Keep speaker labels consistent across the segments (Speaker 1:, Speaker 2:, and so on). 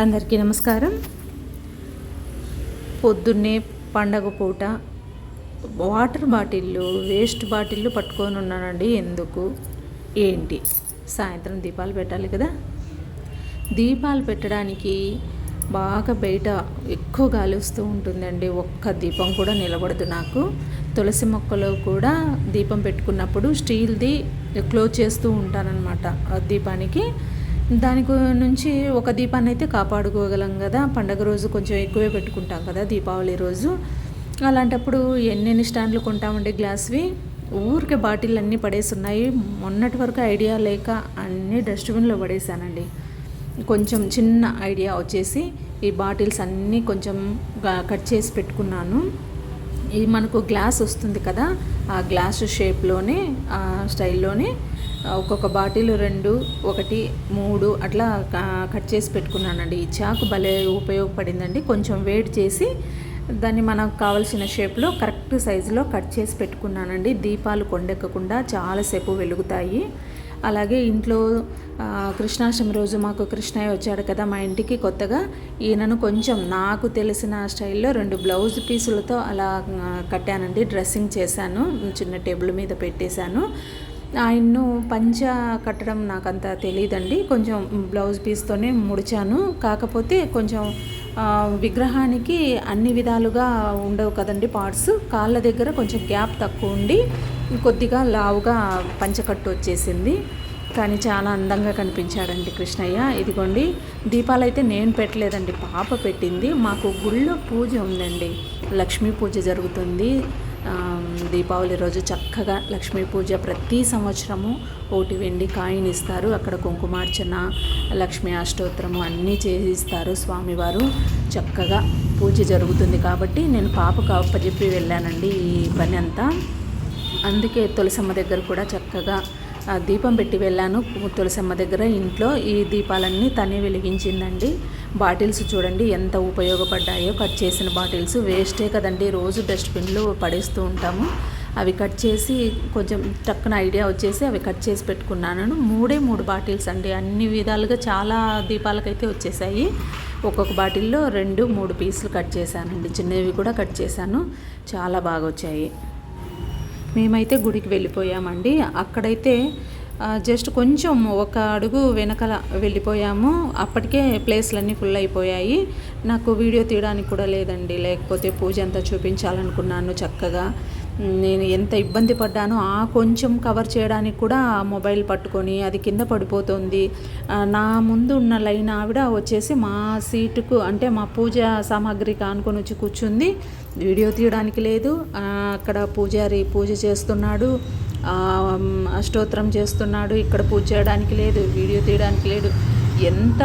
Speaker 1: అందరికీ నమస్కారం. పొద్దున్నే పండగ పూట వాటర్ బాటిల్లు వేస్ట్ బాటిల్లు పట్టుకొని ఉన్నానండి. ఎందుకు? ఏంటి? సాయంత్రం దీపాలు పెట్టాలి కదా. దీపాలు పెట్టడానికి బాగా బయట ఎక్కువ గాలి వస్తూ ఉంటుందండి. ఒక్క దీపం కూడా నిలబడదు నాకు. తులసి మొక్కలో కూడా దీపం పెట్టుకున్నప్పుడు స్టీల్ది క్లోజ్ చేస్తూ ఉంటానన్నమాట ఆ దీపానికి. దాని నుంచి ఒక దీపాన్ని అయితే కాపాడుకోగలం కదా. పండగ రోజు కొంచెం ఎక్కువే పెట్టుకుంటాం కదా దీపావళి రోజు. అలాంటప్పుడు ఎన్నెన్ని స్టాండ్లు కొంటామండి గ్లాస్వి? ఊరికే బాటిల్ అన్నీ పడేసి ఉన్నాయి మొన్నటి వరకు ఐడియా లేక అన్నీ డస్ట్బిన్లో పడేసానండి కొంచెం చిన్న ఐడియా వచ్చేసి ఈ బాటిల్స్ అన్నీ కొంచెం కట్ చేసి పెట్టుకున్నాను. ఇది మనకు గ్లాస్ వస్తుంది కదా ఆ గ్లాస్ షేప్లోనే ఆ స్టైల్లోనే ఒక్కొక్క బాటిల్ రెండు ఒకటి మూడు అట్లా కట్ చేసి పెట్టుకున్నానండి. ఈ చాకు భలే ఉపయోగపడిందండి. కొంచెం వేడి చేసి దాన్ని మనకు కావాల్సిన షేప్లో కరెక్ట్ సైజులో కట్ చేసి పెట్టుకున్నానండి. దీపాలు కొండెక్కకుండా చాలాసేపు వెలుగుతాయి. అలాగే ఇంట్లో కృష్ణాష్టమి రోజు మాకు కృష్ణయ్య వచ్చాడు కదా మా ఇంటికి కొత్తగా ఈయనను కొంచెం నాకు తెలిసిన స్టైల్లో రెండు బ్లౌజ్ పీసులతో అలా కట్టానండి. డ్రెస్సింగ్ చేశాను చిన్న టేబుల్ మీద పెట్టేశాను. ఆయన్ను పంచ కట్టడం నాకు అంత తెలియదండి కొంచెం బ్లౌజ్ పీస్తోనే ముడిచాను. కాకపోతే కొంచెం విగ్రహానికి అన్ని విధాలుగా ఉండవు కదండి పార్ట్స్. కాళ్ళ దగ్గర కొంచెం గ్యాప్ తక్కువ ఉండి కొద్దిగా లావుగా పంచకట్టు వచ్చేసింది. కానీ చాలా అందంగా కనిపించాడండి కృష్ణయ్య. ఇదిగోండి దీపాలు అయితే నేను పెట్టలేదండి పాప పెట్టింది. మాకు గుళ్ళో పూజ ఉందండి. లక్ష్మీ పూజ జరుగుతుంది. దీపావళి రోజు చక్కగా లక్ష్మీ పూజ ప్రతి సంవత్సరము ఓటి వెండి కాయిన్ ఇస్తారు అక్కడ కుంకుమార్చన లక్ష్మీ అష్టోత్తరము అన్నీ చేయిస్తారు స్వామివారు. చక్కగా పూజ జరుగుతుంది కాబట్టి నేను పాపకు అప్పచెప్పి వెళ్ళానండి ఈ పని అంతా. అందుకే తులసమ్మ దగ్గర కూడా చక్కగా దీపం పెట్టి వెళ్ళాను తులసమ్మ దగ్గర. ఇంట్లో ఈ దీపాలన్నీ తనే వెలిగించిందండి. బాటిల్స్ చూడండి ఎంత ఉపయోగపడ్డాయో. కట్ చేసిన బాటిల్స్ వేస్టే కదండి. రోజు డస్ట్బిన్లో పడేస్తూ ఉంటాము. అవి కట్ చేసి కొంచెం టక్కున ఐడియా వచ్చేసి అవి కట్ చేసి పెట్టుకున్నాను. మూడే మూడు బాటిల్స్ అండి. అన్ని విధాలుగా చాలా దీపాలకైతే వచ్చేసాయి. ఒక్కొక్క బాటిల్లో రెండు మూడు పీసులు కట్ చేశానండి. చిన్నవి కూడా కట్ చేశాను. చాలా బాగా వచ్చాయి. మేమైతే గుడికి వెళ్ళిపోయామండి. అక్కడైతే జస్ట్ కొంచెం ఒక అడుగు వెనకల వెళ్ళిపోయాము. అప్పటికే ప్లేస్లన్నీ ఫుల్ అయిపోయాయి. నాకు వీడియో తీయడానికి కూడా లేదండి. లేకపోతే పూజ అంతా చూపించాలనుకున్నాను చక్కగా. నేను ఎంత ఇబ్బంది పడ్డానో ఆ కొంచెం కవర్ చేయడానికి కూడా ఆ మొబైల్ పట్టుకొని అది కింద పడిపోతుంది. నా ముందు ఉన్న లైన్ ఆవిడ వచ్చేసి మా సీటుకు అంటే మా పూజ సామాగ్రి కానుకొని వచ్చి కూర్చుంది. వీడియో తీయడానికి లేదు. అక్కడ పూజారి పూజ చేస్తున్నాడు. అష్టోత్తరం చేస్తున్నాడు. ఇక్కడ పూజ చేయడానికి లేదు వీడియో తీయడానికి లేదు. ఎంత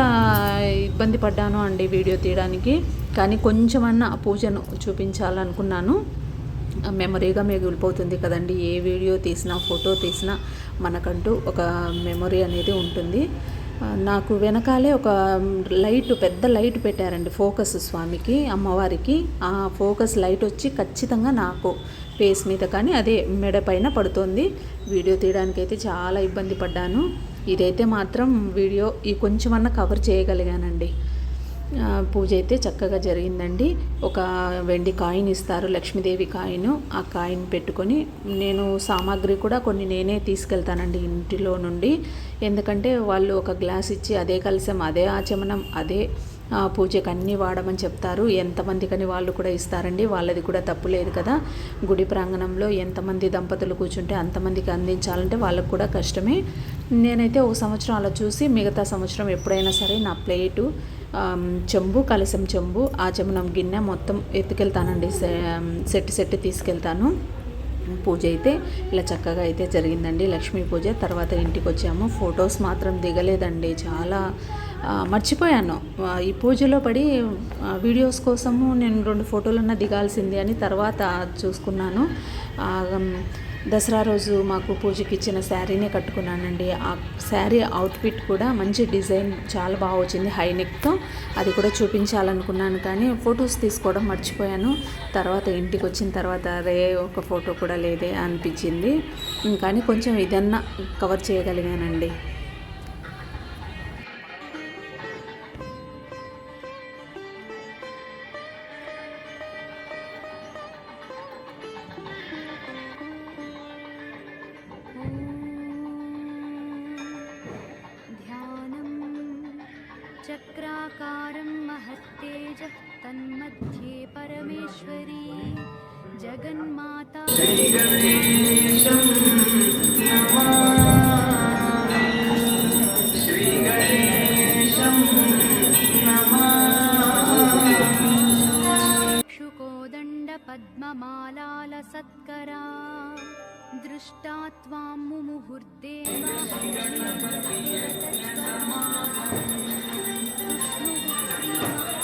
Speaker 1: ఇబ్బంది పడ్డానో అండి వీడియో తీయడానికి. కానీ కొంచెమన్నా పూజను చూపించాలనుకున్నాను. మెమరీగా మిగిలిపోతుంది కదండి. ఏ వీడియో తీసినా ఫోటో తీసినా మనకంటూ ఒక మెమరీ అనేది ఉంటుంది. నాకు వెనకాలే ఒక లైట్ పెద్ద లైట్ పెట్టారండి ఫోకస్ స్వామికి అమ్మవారికి. ఆ ఫోకస్ లైట్ వచ్చి ఖచ్చితంగా నాకు ఫేస్ మీద కానీ అదే మెడ పైన పడుతుంది. వీడియో తీయడానికి అయితే చాలా ఇబ్బంది పడ్డాను. ఇదైతే మాత్రం వీడియో ఈ కొంచెమన్నా కవర్ చేయగలిగానండి. పూజ అయితే చక్కగా జరిగిందండి. ఒక వెండి కాయిన్ ఇస్తారు లక్ష్మీదేవి కాయిన్. ఆ కాయిన్ పెట్టుకొని నేను సామాగ్రి కూడా కొన్ని నేనే తీసుకెళ్తానండి ఇంటిలో నుండి. ఎందుకంటే వాళ్ళు ఒక గ్లాస్ ఇచ్చి అదే కలశం అదే ఆచమనం అదే పూజకు పూజకి అన్నీ వాడమని చెప్తారు. ఎంతమందికని వాళ్ళు కూడా ఇస్తారండి. వాళ్ళది కూడా తప్పు లేదు కదా. గుడి ప్రాంగణంలో ఎంతమంది దంపతులు కూర్చుంటే అంతమందికి అందించాలంటే వాళ్ళకు కూడా కష్టమే. నేనైతే ఒక సంవత్సరం అలా చూసి మిగతా సంవత్సరం ఎప్పుడైనా సరే నా ప్లేటు చెంబు కలసం చెంబు ఆ చెమున గిన్నె మొత్తం ఎత్తుకెళ్తానండి. సె- సెట్ సెట్ తీసుకెళ్తాను. పూజ అయితే ఇలా చక్కగా అయితే జరిగిందండి. లక్ష్మీ పూజ. తర్వాత ఇంటికి వచ్చాము. ఫొటోస్ మాత్రం దిగలేదండి. చాలా మర్చిపోయాను. ఈ పూజలో పడి వీడియోస్ కోసము నేను రెండు ఫోటోలన్నా దిగాల్సింది అని తర్వాత చూసుకున్నాను. దసరా రోజు మాకు పూజకి ఇచ్చిన శారీనే కట్టుకున్నానండి. ఆ శారీ అవుట్ఫిట్ కూడా మంచి డిజైన్ చాలా బాగా వచ్చింది. హై నెక్తో అది కూడా చూపించాలనుకున్నాను కానీ ఫొటోస్ తీసుకోవడం మర్చిపోయాను. తర్వాత ఇంటికి వచ్చిన తర్వాత రే ఒక ఫోటో కూడా లేదే అనిపించింది. కానీ కొంచెం ఇదన్నా కవర్ చేయగలిగానండి.
Speaker 2: चक्राकारं महत्तेजः तन्मध्ये परमेश्वरी। जगन्माता। शुकोदण्डपद्ममालालसत्करा। दृष्टा त्वां मुमुहुर्देव Thank you.